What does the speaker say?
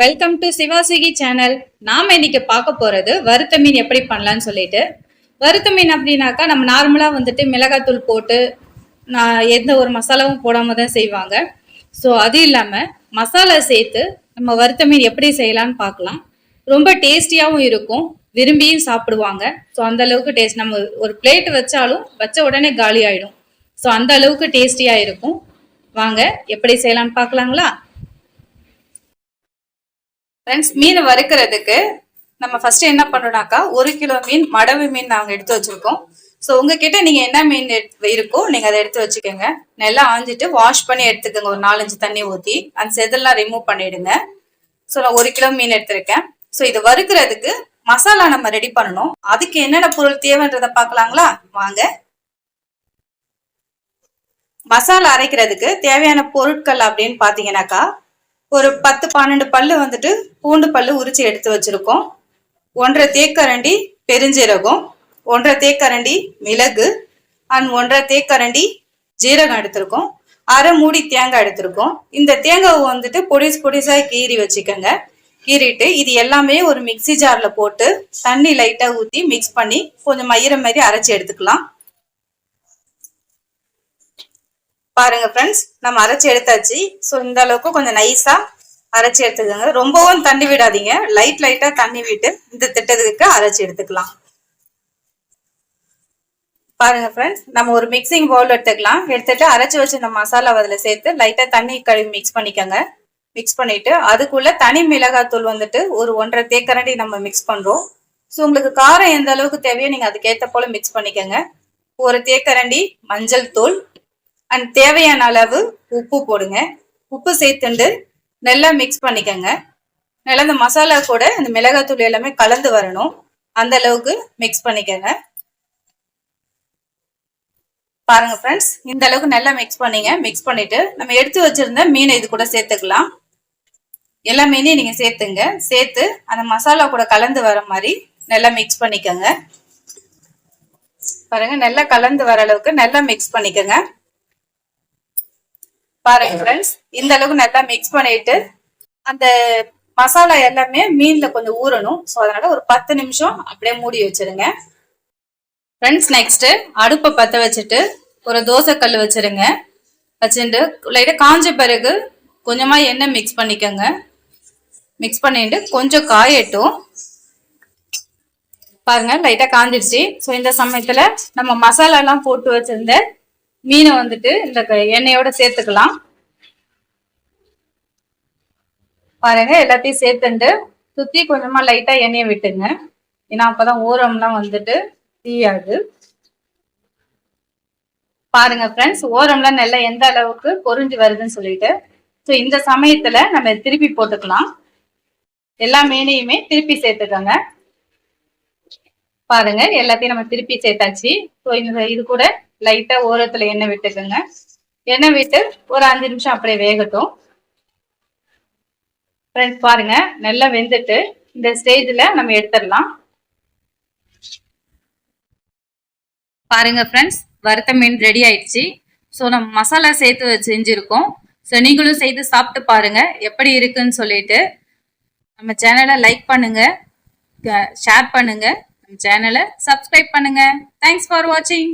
Welcome to சிவாசிகி channel நாம இன்னைக்கு பார்க்க போறது வறுத்த மீன் எப்படி பண்ணலான்னு சொல்லிட்டு. வறுத்த மீன் அப்படின்னாக்கா நம்ம நார்மலாக வந்துட்டு மிளகாத்தூள் போட்டு நான் எந்த ஒரு மசாலாவும் போடாம தான் செய்வாங்க. ஸோ அது இல்லாமல் மசாலா சேர்த்து நம்ம வறுத்த மீன் எப்படி செய்யலாம்னு பார்க்கலாம். ரொம்ப டேஸ்டியாகவும் இருக்கும். விரும்பியும் சாப்பிடுவாங்க. ஸோ அந்த அளவுக்கு டேஸ்ட் நம்ம ஒரு பிளேட் வச்சாலும் வச்ச உடனே காலி ஆயிடும். ஸோ அந்த அளவுக்கு டேஸ்டியாக இருக்கும். வாங்க எப்படி செய்யலாம்னு பார்க்கலாங்களா? ஃப்ரெண்ட்ஸ் மீன் வறுக்கிறதுக்கு நம்ம ஃபர்ஸ்ட் என்ன பண்ணணும்னாக்கா ஒரு கிலோ மீன் மடவு மீன் நாங்கள் எடுத்து வச்சிருக்கோம். ஸோ உங்ககிட்ட நீங்கள் என்ன மீன் எடுத்து- இருக்கோ நீங்கள் அதை எடுத்து வச்சுக்கோங்க. நல்லா ஆஞ்சிட்டு வாஷ் பண்ணி எடுத்துக்கோங்க. ஒரு நாலஞ்சு தண்ணி ஊற்றி அந்த செதெல்லாம் ரிமூவ் பண்ணிடுங்க. ஸோ நான் ஒரு கிலோ மீன் எடுத்திருக்கேன். ஸோ இது வறுக்கிறதுக்கு மசாலா நம்ம ரெடி பண்ணணும். அதுக்கு என்னென்ன பொருள் தேவைன்றதை பார்க்கலாங்களா? வாங்க. மசாலா அரைக்கிறதுக்கு தேவையான பொருட்கள் அப்படின்னு பார்த்தீங்கன்னாக்கா ஒரு பத்து பன்னெண்டு பல்லு வந்துட்டு பூண்டு பல்லு உரிச்சு எடுத்து வச்சிருக்கோம். ஒன்றரை தேக்கரண்டி பெருஞ்சீரகம் ஒன்றரை தேக்கரண்டி மிளகு அண்ட் ஒன்றரை தேக்கரண்டி ஜீரகம் எடுத்திருக்கோம். அரை மூடி தேங்காய் எடுத்திருக்கோம். இந்த தேங்காவை வந்துட்டு பொடிஸ் பொடிசாக கீறி வச்சுக்கோங்க. கீறிட்டு இது எல்லாமே ஒரு மிக்ஸி ஜாரில் போட்டு தண்ணி லைட்டாக ஊற்றி மிக்ஸ் பண்ணி கொஞ்சம் மயிற மாதிரி அரைச்சி எடுத்துக்கலாம். பாருங்க ஃப்ரெண்ட்ஸ் நம்ம அரைச்சி எடுத்தாச்சு. ஸோ இந்த அளவுக்கு கொஞ்சம் நைஸா அரைச்சி எடுத்துக்கோங்க. ரொம்பவும் தண்ணி விடாதீங்க. லைட் லைட்டா தண்ணி விட்டு இந்த திட்டத்துக்கு அரைச்சி எடுத்துக்கலாம். பாருங்க ஃப்ரெண்ட்ஸ் நம்ம ஒரு மிக்சிங் பவுல் எடுத்துக்கலாம். எடுத்துட்டு அரைச்சி வச்சு இந்த மசாலா அதில் சேர்த்து லைட்டா தண்ணி கழுவி மிக்ஸ் பண்ணிக்கோங்க. மிக்ஸ் பண்ணிட்டு அதுக்குள்ள தனி மிளகாத்தூள் வந்துட்டு ஒரு ஒன்றரை தேக்கரண்டி நம்ம மிக்ஸ் பண்றோம். ஸோ உங்களுக்கு காரம் எந்த அளவுக்கு தேவையோ நீங்க அதுக்கேற்ற போல மிக்ஸ் பண்ணிக்கோங்க. ஒரு தேக்கரண்டி மஞ்சள் தூள் அண்ட் தேவையான அளவு உப்பு போடுங்க. உப்பு சேர்த்துண்டு நல்லா மிக்ஸ் பண்ணிக்கோங்க. நல்லா இந்த மசாலா கூட இந்த மிளகாத்தூள் எல்லாமே கலந்து வரணும். அந்த அளவுக்கு மிக்ஸ் பண்ணிக்கோங்க. பாருங்க ஃப்ரெண்ட்ஸ் இந்த அளவுக்கு நல்லா மிக்ஸ் பண்ணிங்க. மிக்ஸ் பண்ணிட்டு நம்ம எடுத்து வச்சிருந்த மீனை இது கூட சேர்த்துக்கலாம். எல்லா மீனையும் நீங்க சேர்த்துங்க. சேர்த்து அந்த மசாலா கூட கலந்து வர மாதிரி நல்லா மிக்ஸ் பண்ணிக்கோங்க. பாருங்க நல்லா கலந்து வர அளவுக்கு நல்லா மிக்ஸ் பண்ணிக்கோங்க. பாருங்க ஃப்ரெண்ட்ஸ் இந்த அளவுக்கு நல்லா மிக்ஸ் பண்ணிட்டு அந்த மசாலா எல்லாமே மீன்ல கொஞ்சம் ஊறணும். ஸோ அதனால ஒரு பத்து நிமிஷம் அப்படியே மூடி வச்சிருங்க. ஃப்ரெண்ட்ஸ் நெக்ஸ்ட் அடுப்பை பற்ற வச்சுட்டு ஒரு தோசை கல் வச்சிருங்க. வச்சுட்டு லைட்டாக காஞ்ச பிறகு கொஞ்சமாக எண்ணெய் மிக்ஸ் பண்ணிக்கோங்க. மிக்ஸ் பண்ணிட்டு கொஞ்சம் காயட்டும். பாருங்க லைட்டாக காஞ்சிடுச்சு. ஸோ இந்த சமயத்தில் நம்ம மசாலாலாம் போட்டு வச்சிருந்த மீனை வந்துட்டு இந்த எண்ணெயோட சேர்த்துக்கலாம். பாருங்க எல்லாத்தையும் சேர்த்துண்டு சுற்றி கொஞ்சமாக லைட்டாக எண்ணெயை விட்டுங்க. ஏன்னா அப்பதான் ஓரம்லாம் வந்துட்டு தீயாது. பாருங்க ஃப்ரெண்ட்ஸ் ஓரம்லாம் நல்லா எந்த அளவுக்கு பொறிஞ்சு வருதுன்னு சொல்லிட்டு. ஸோ இந்த சமயத்துல நம்ம திருப்பி போட்டுக்கலாம். எல்லா மீனையுமே திருப்பி சேர்த்துக்கோங்க. பாருங்க எல்லாத்தையும் நம்ம திருப்பி சேர்த்தாச்சு. ஸோ இந்த இது கூட லைட்டா ஓரத்துல எண்ணெய் விட்டுக்கோங்க. எண்ணெய் விட்டு ஒரு அஞ்சு நிமிஷம் அப்படியே வேகட்டும். ஃப்ரெண்ட்ஸ் பாருங்க நல்லா வெந்துட்டு இந்த ஸ்டேஜ்ல நம்ம எடுத்துடலாம். பாருங்க ஃப்ரெண்ட்ஸ் வறுத்த மீன் ரெடி ஆயிடுச்சு. ஸோ நம்ம மசாலா சேர்த்து செஞ்சுருக்கோம். ஸோ நீங்களும் செய்து சாப்பிட்டு பாருங்க எப்படி இருக்குன்னு சொல்லிட்டு. நம்ம சேனலை லைக் பண்ணுங்க ஷேர் பண்ணுங்க. நம்ம சேனலை சப்ஸ்கிரைப் பண்ணுங்க. தேங்க்ஸ் ஃபார் வாட்சிங்